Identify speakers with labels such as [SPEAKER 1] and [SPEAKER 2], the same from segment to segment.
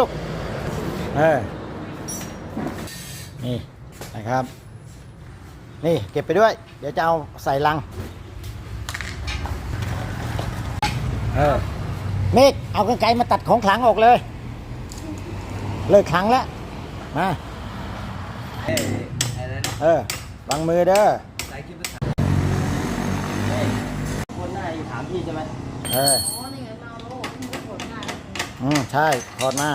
[SPEAKER 1] ลูกเออนี่นะครับ นี่เก็บไปด้วย เดี๋ยวจะเอาใส่ลัง เออเมฆเอากรรไกรมาตัดของขลังออกเลย เลิกขลังแล้วมา
[SPEAKER 2] เอ้ยอะไรนะ
[SPEAKER 1] เออวางมือเด้อ
[SPEAKER 2] สายคลิปภาษา
[SPEAKER 3] คนหน้าอยู่ถามพี่ใช่ไหม
[SPEAKER 1] เออ
[SPEAKER 4] อ๋อ นี่ไงมาโลกที่ผลงาน
[SPEAKER 1] อืมใช่ถอดมา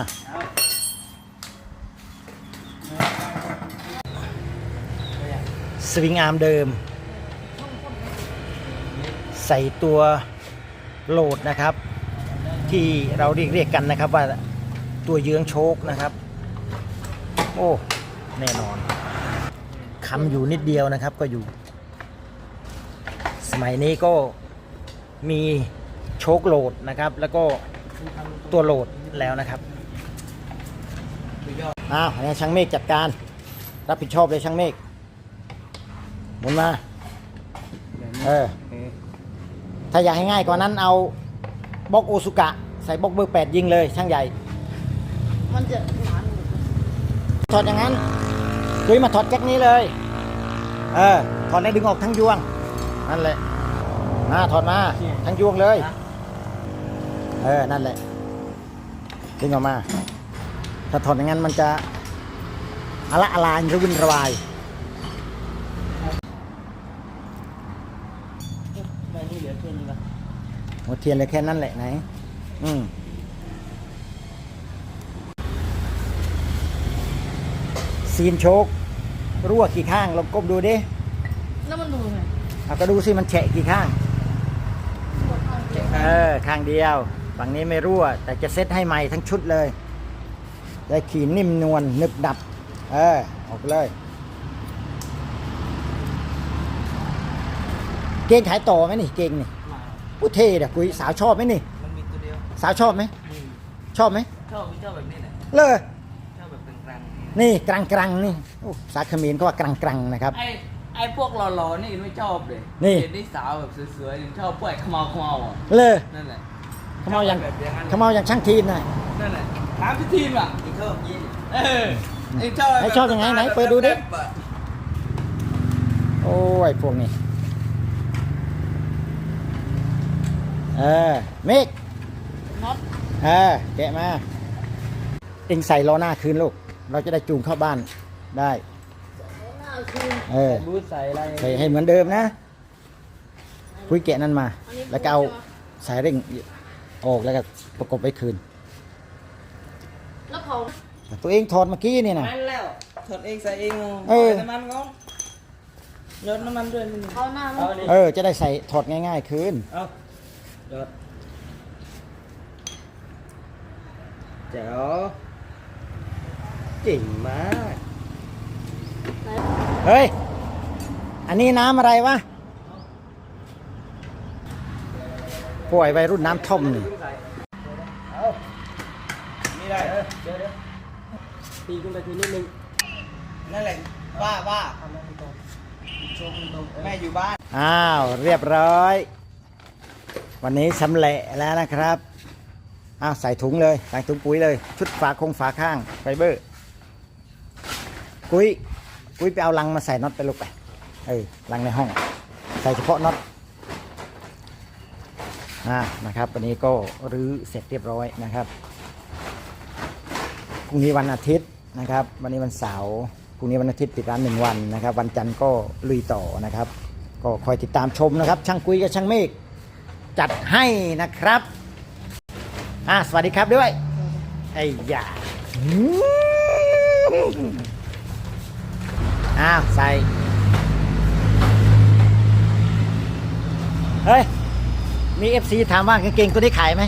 [SPEAKER 1] สวิงอาร์มเดิม ใส่ตัวโหลดนะครับ ที่เราเรียกเรียกกันนะครับว่าตัวเยื้องโชคนะครับ โอ้ แน่นอนคำอยู่นิดเดียวนะครับก็อยู่ สมัยนี้ก็มีโชคโหลดนะครับ แล้วก็ ตัวโหลดแล้วนะครับอ้าวอันนี้ช่างเมฆจัดการ รับผิดชอบเลยช่างเมฆหมุนมา เออ ถ้าอยากให้ง่ายกว่านั้นเอาบล็อกโอซุกะ ใส่บล็อกเบอร์แปดยิงเลย ช่างใหญ่
[SPEAKER 4] มันจะหนาน
[SPEAKER 1] ถอดอย่างนั้นคุยมาถอดแจ็คนี้เลย เออ ถอดได้ดึงออกทั้งยวง นั่นแหละมาถอดมา ทั้งยวงเลย เออ นั่นแหละ ดึงออกมา ถ้าถอดอย่างนั้นมันจะอะละอะลายระวินระวาย
[SPEAKER 3] ใบนี้เหลือแค่นี้ปะ
[SPEAKER 1] หัวเทียนเลยแค่นั้นแหละไหน อืมซีนโชกรั่วกี่ข้างลองก้มดูดิ
[SPEAKER 4] แล้วมันดูไง
[SPEAKER 1] เอาก็ดูสิมันแฉะกี่ข้าง
[SPEAKER 4] ปวดเอาเจ็บ
[SPEAKER 1] เออ ข้างเดียว ฝั่งนี้ไม่รั่ว แต่จะเซ็ตให้ใหม่ทั้งชุดเลยได้ขีนิ่มนวลนึบดับ เออ ออกไปเลยเกงขายต่อไหมนี่เกงนี่
[SPEAKER 3] มา
[SPEAKER 1] พูดเท่เด้อคุยสาวชอบไหมนี่
[SPEAKER 2] มันมีตัวเดียว
[SPEAKER 1] สาวชอบไหม
[SPEAKER 2] อืม
[SPEAKER 1] ชอบไหม
[SPEAKER 2] ชอบชอบแบบนี้แหละ
[SPEAKER 1] เลอ
[SPEAKER 2] ชอบแบบกลาง
[SPEAKER 1] นี่กลางกลางๆนี่โอ้สาขมินเขาว่ากลางกลางๆนะครับ
[SPEAKER 3] ไอ้ไอ้พวกหล่อๆนี่ไม่ชอบเลย
[SPEAKER 1] นี่
[SPEAKER 3] เห็นนี่สาวแบบสวยๆชอบพวกไอ้ขมเอาขมเอาอะ
[SPEAKER 1] เลอ
[SPEAKER 3] นั่นแหละ
[SPEAKER 1] เขาเมาอย่าง
[SPEAKER 2] แบบอย่างนั้น
[SPEAKER 1] เขาเมาอย่างช่างทีมหน่อย
[SPEAKER 3] นั่นแหละถามพี่ทีมอะ
[SPEAKER 2] ที่ชอบยิน
[SPEAKER 3] เออไอ้ชอบ
[SPEAKER 1] ไอ้ชอบยังไงไหนเปิดดูดิ
[SPEAKER 2] แบบอะ
[SPEAKER 1] โอ้ยพวกนี้ เออเมฆ
[SPEAKER 4] น็อต
[SPEAKER 1] เออแกะมา เองใส่ล้อหน้าคืนลูก เราจะได้จูงเข้าบ้านได้
[SPEAKER 4] หน้าคืน
[SPEAKER 1] เออ
[SPEAKER 3] บูทใส่อะไร
[SPEAKER 1] ใส่ให้เหมือนเดิมนะ คุยแกะนั่นมา แล้วก็เอาสายเร่ง ออกแล้วก็ประกบไว้คืน
[SPEAKER 4] แล้วเขา
[SPEAKER 1] ตัวเองถอดเมื่อกี้นี่นะ
[SPEAKER 3] นั่นแล้วถอดเองใส่เอง
[SPEAKER 1] เออ
[SPEAKER 3] ใส่น้ำมันก่อนยดน้ำมันด้วยนี่
[SPEAKER 4] เขาหน้ามั
[SPEAKER 3] เอา
[SPEAKER 4] น
[SPEAKER 3] ดิ
[SPEAKER 1] เออ จะได้ใส่ถอดง่ายๆคืน
[SPEAKER 3] เอายดเจ๋วเจ๋งมาก
[SPEAKER 1] เฮ้ย อันนี้น้ำอะไรวะ ป่วยวัยรุ่นน้ำท่อมนี่
[SPEAKER 3] นี่ได้ตีขึ้นไปทีนิดนึง
[SPEAKER 2] นั่นแหละว่าว่าแม่อยู่บ้าน
[SPEAKER 1] อ้าวเรียบร้อย วันนี้สำเร็จแล้วนะครับอ้าวใส่ถุงเลยใส่ถุงปุ๋ยเลย ชุดฝาคงฝาข้างไฟเบอร์กุ้ยกุ้ยไปเอาลังมาใส่น็อตไปลูกไปเออลังในห้อง ใส่เฉพาะน็อต อ่านะครับวันนี้ก็รื้อเสร็จเรียบร้อยนะครับพรุ่งนี้วันอาทิตย์นะครับ วันนี้วันเสาร์พรุ่งนี้วันอาทิตย์ปิดร้านหนึ่งวันนะครับ วันจันทร์ก็ลุยต่อนะครับ ก็คอยติดตามชมนะครับ ช่างกุ้ยกับช่างเมฆจัดให้นะครับอ่าสวัสดีครับด้วยไอ้ยาอ้าวใส่ เฮ้ย มีเอฟซีถามว่ากางเกงตัวนี้ขายไห
[SPEAKER 3] ม